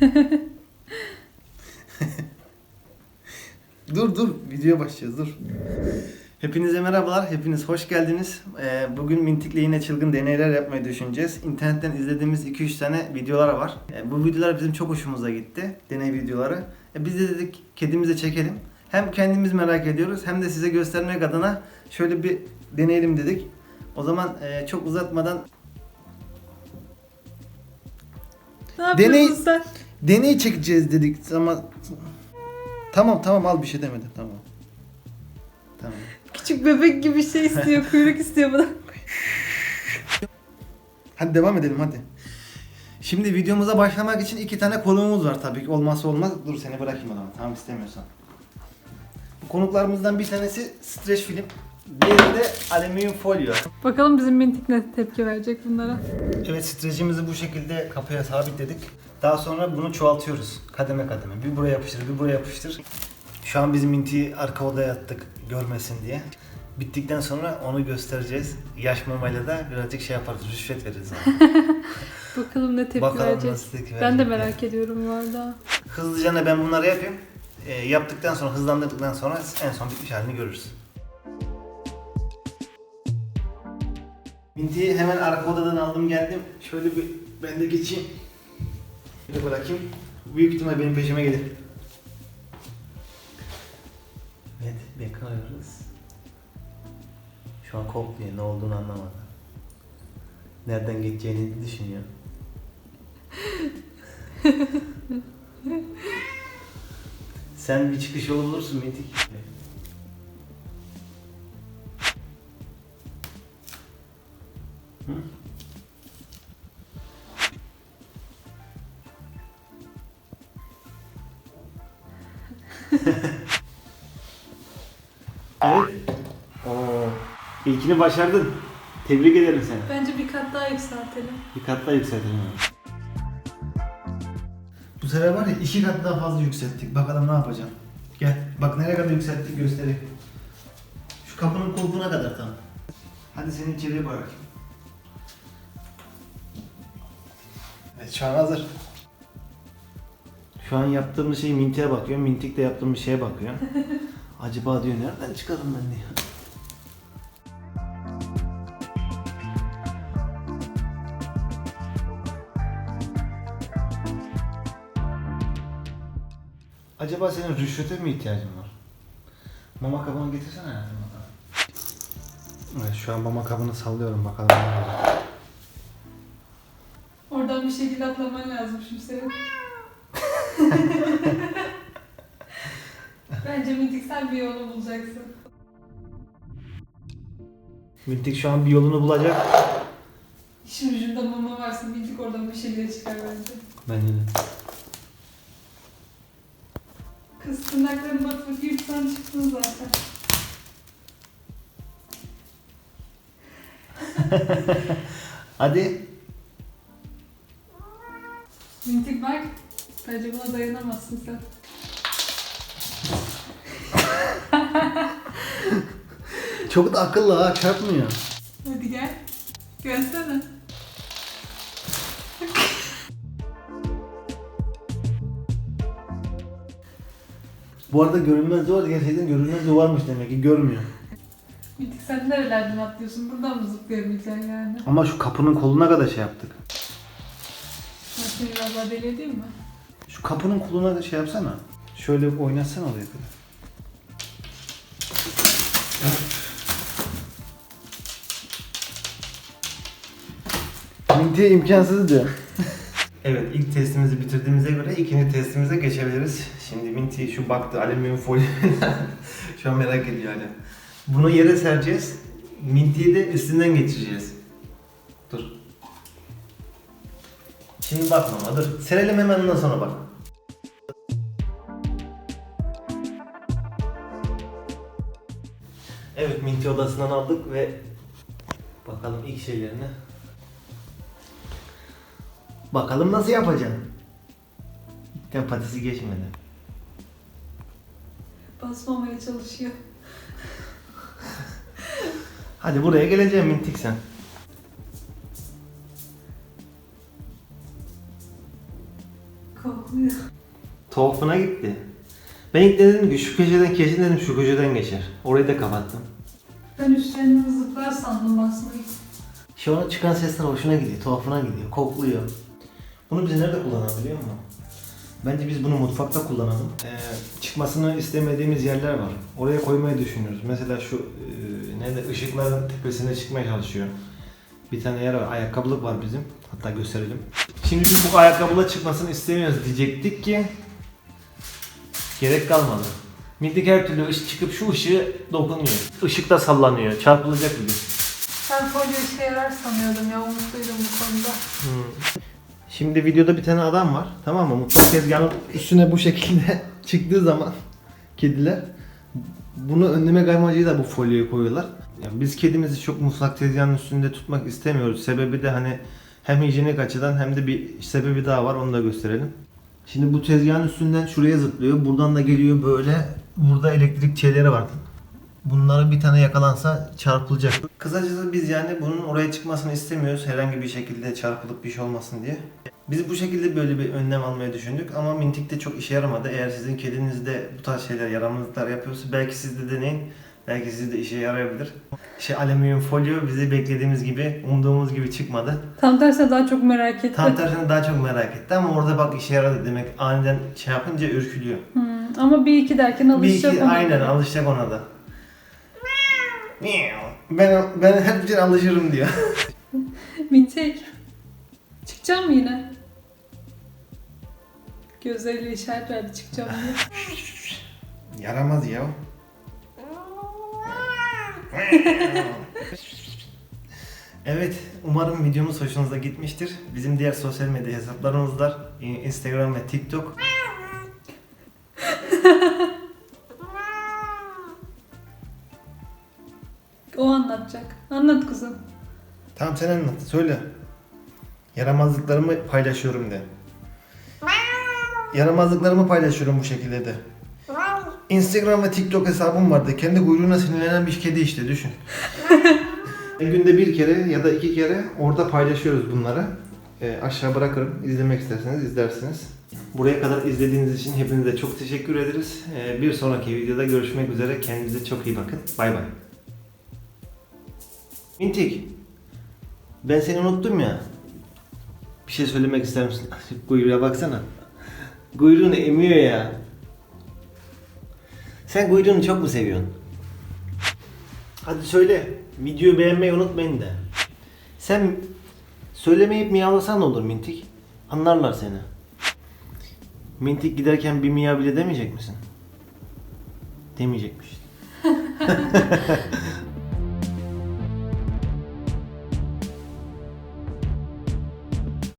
dur dur videoya başlayacağız dur. Hepinize merhabalar, hepiniz hoş geldiniz. Ee, bugün Mintik'le yine çılgın deneyler yapmayı düşüneceğiz. İnternetten izlediğimiz 2-3 tane videolar var. Ee, bu videolar bizim çok hoşumuza gitti, deney videoları. Ee, biz de dedik kedimizi çekelim. Hem kendimiz merak ediyoruz hem de size göstermek adına şöyle bir deneyelim dedik. O zaman e, çok uzatmadan Ne yapıyorsun Deney- sen? Deney çekeceğiz dedik ama... Tamam tamam al bir şey demedim tamam. Tamam. Küçük bebek gibi şey istiyor, kuyruk istiyor bana. Hadi devam edelim hadi. Şimdi videomuza başlamak için iki tane konuğumuz var tabii ki. Olmazsa olmaz. Dur seni bırakayım zaman. Tamam istemiyorsan. Bu konuklarımızdan bir tanesi streç film. Diğeri de alüminyum folyo. Bakalım bizim mintik ne tepki verecek bunlara. Evet streçimizi bu şekilde kapıya sabitledik. Daha sonra bunu çoğaltıyoruz. Kademe kademe. Bir buraya yapıştır, bir buraya yapıştır. Şu an bizim mintiyi arka odaya attık görmesin diye. Bittikten sonra onu göstereceğiz. Yaş mamayla da birazcık şey yaparız, rüşvet veririz. Bakalım ne tepki Bakalım verecek. nasıl tepki Ben de merak ediyorum bu arada. Hızlıca ne ben bunları yapayım. E, yaptıktan sonra, hızlandırdıktan sonra en son bitmiş halini görürüz. Mintiyi hemen arka odadan aldım geldim. Şöyle bir ben de geçeyim. Şöyle bırakayım. Büyük ihtimal benim peşime gelir. Evet, bekliyoruz. Şu an kokluyor, ne olduğunu anlamadı. Nereden geçeceğini düşünüyor. Sen bir çıkış yolu bulursun Metik. Evet. Oo. İlkini başardın. Tebrik ederim seni. Bence bir kat daha yükseltelim. Bir kat daha yükseltelim abi. Bu sefer var ya iki kat daha fazla yükselttik. Bakalım ne yapacağım. Gel. Bak nereye kadar yükselttik göstereyim. Şu kapının kulpuna kadar tam. Hadi seni içeriye bırakayım. Evet şu an hazır. Şu an yaptığımız şey Mintik'e bakıyor. Mintik de yaptığımız şeye bakıyor. Acaba diyor nereden çıkarım ben diyor. Acaba senin rüşvete mi ihtiyacın var? Mama kabını getirsene hayatım bana. Evet şu an mama kabını sallıyorum bakalım ne olacak. Oradan bir şekilde atlaman lazım şimdi senin. Bence mintik sen bir yolu bulacaksın. Mintik şu an bir yolunu bulacak. Şimdi şurada mama varsa mintik oradan bir şeyler çıkar bence. Bence de. Kız tırnaklarını bakayım sen çıktın zaten. Hadi. Bence buna dayanamazsın sen. Çok da akıllı ha çarpmıyor. Hadi gel. Gelsene. Bu arada görünmez duvar gerçekten görünmez duvarmış demek ki görmüyor. Mintik sen nerelerden atlıyorsun? Buradan mı zıplayabileceksin yani? Ama şu kapının koluna kadar şey yaptık. Seni biraz daha deli edeyim mi? Şu kapının koluna da şey yapsana. Şöyle oynatsana oraya kadar. Mintiye imkansız diyor. evet ilk testimizi bitirdiğimize göre ikinci testimize geçebiliriz. Şimdi Minti şu baktı alüminyum folyo. şu an merak ediyor hala. Bunu yere sereceğiz. Mintiyi de üstünden geçireceğiz. Dur. Şimdi bakma dur. Serelim hemen ondan sonra bak. Evet Minti odasından aldık ve bakalım ilk şeylerini. Bakalım nasıl yapacaksın? İlkten patisi geçmedi. Basmamaya çalışıyor. Hadi buraya geleceğim Mintik sen. Kokluyor. Tuhafına gitti. Ben ilk dedim ki şu köşeden kesin dedim şu köşeden geçer. Orayı da kapattım. Ben üstlerinden zıplar sandım aslında. Şu an çıkan sesler hoşuna gidiyor, tuhafına gidiyor, kokluyor. Bunu biz nerede kullanalım biliyor musun? Bence biz bunu mutfakta kullanalım. Ee, çıkmasını istemediğimiz yerler var. Oraya koymayı düşünüyoruz. Mesela şu e, nerede ışıkların tepesine çıkmaya çalışıyor. Bir tane yer var, ayakkabılık var bizim. Hatta gösterelim. Şimdi biz bu ayakkabıyla çıkmasını istemiyoruz diyecektik ki gerek kalmadı. Minik her türlü ışık çıkıp şu ışığı dokunuyor. Işık da sallanıyor, çarpılacak gibi. Ben folyo işe yarar sanıyordum ya umutluydum bu konuda. Hmm. Şimdi videoda bir tane adam var. Tamam mı? Mutfak tezgahının üstüne bu şekilde çıktığı zaman kediler bunu önleme kaymacıyla bu folyoyu koyuyorlar. Yani biz kedimizi çok mutfak tezgahının üstünde tutmak istemiyoruz. Sebebi de hani hem hijyenik açıdan hem de bir sebebi daha var onu da gösterelim. Şimdi bu tezgahın üstünden şuraya zıplıyor. Buradan da geliyor böyle. Burada elektrik çeleri var. Bunları bir tane yakalansa çarpılacak. Kısacası biz yani bunun oraya çıkmasını istemiyoruz. Herhangi bir şekilde çarpılıp bir şey olmasın diye. Biz bu şekilde böyle bir önlem almayı düşündük ama Mintik'te çok işe yaramadı. Eğer sizin kediniz de bu tarz şeyler, yaramazlıklar yapıyorsa belki siz de deneyin. Belki sizde işe yarayabilir. Şey alüminyum folyo bizi beklediğimiz gibi, umduğumuz gibi çıkmadı. Tam tersine daha çok merak ettim. Tam tersine daha çok merak etti ama orada bak işe yaradı demek. Aniden şey yapınca ürkülüyor. Hmm, ama bir iki derken Bir alışacak iki ona. aynen alışacak ona da. Ben ben her bir alışırım diyor. Mintek. Çıkacağım mı yine? Gözleriyle işaret verdi çıkacağım diye. Yaramaz ya. Evet, umarım videomuz hoşunuza gitmiştir. Bizim diğer sosyal medya hesaplarımız var. Instagram ve TikTok. O anlatacak. Anlat kızım. Tamam sen anlat, söyle. Yaramazlıklarımı paylaşıyorum de. Yaramazlıklarımı paylaşıyorum bu şekilde de. Instagram ve TikTok hesabım vardı. Kendi kuyruğuna sinirlenen bir kedi işte düşün. Günde bir kere ya da iki kere orada paylaşıyoruz bunları. Ee, aşağı bırakırım. İzlemek isterseniz izlersiniz. Buraya kadar izlediğiniz için hepinize çok teşekkür ederiz. Ee, bir sonraki videoda görüşmek üzere. Kendinize çok iyi bakın. Bay bay. Mintik. Ben seni unuttum ya. Bir şey söylemek ister misin? Kuyruğa baksana. Kuyruğunu emiyor ya. Sen kuyruğunu çok mu seviyorsun? Hadi söyle. Videoyu beğenmeyi unutmayın da. Sen söylemeyip miyavlasan ne olur Mintik? Anlarlar seni. Mintik giderken bir miyav bile demeyecek misin? Demeyecekmiş.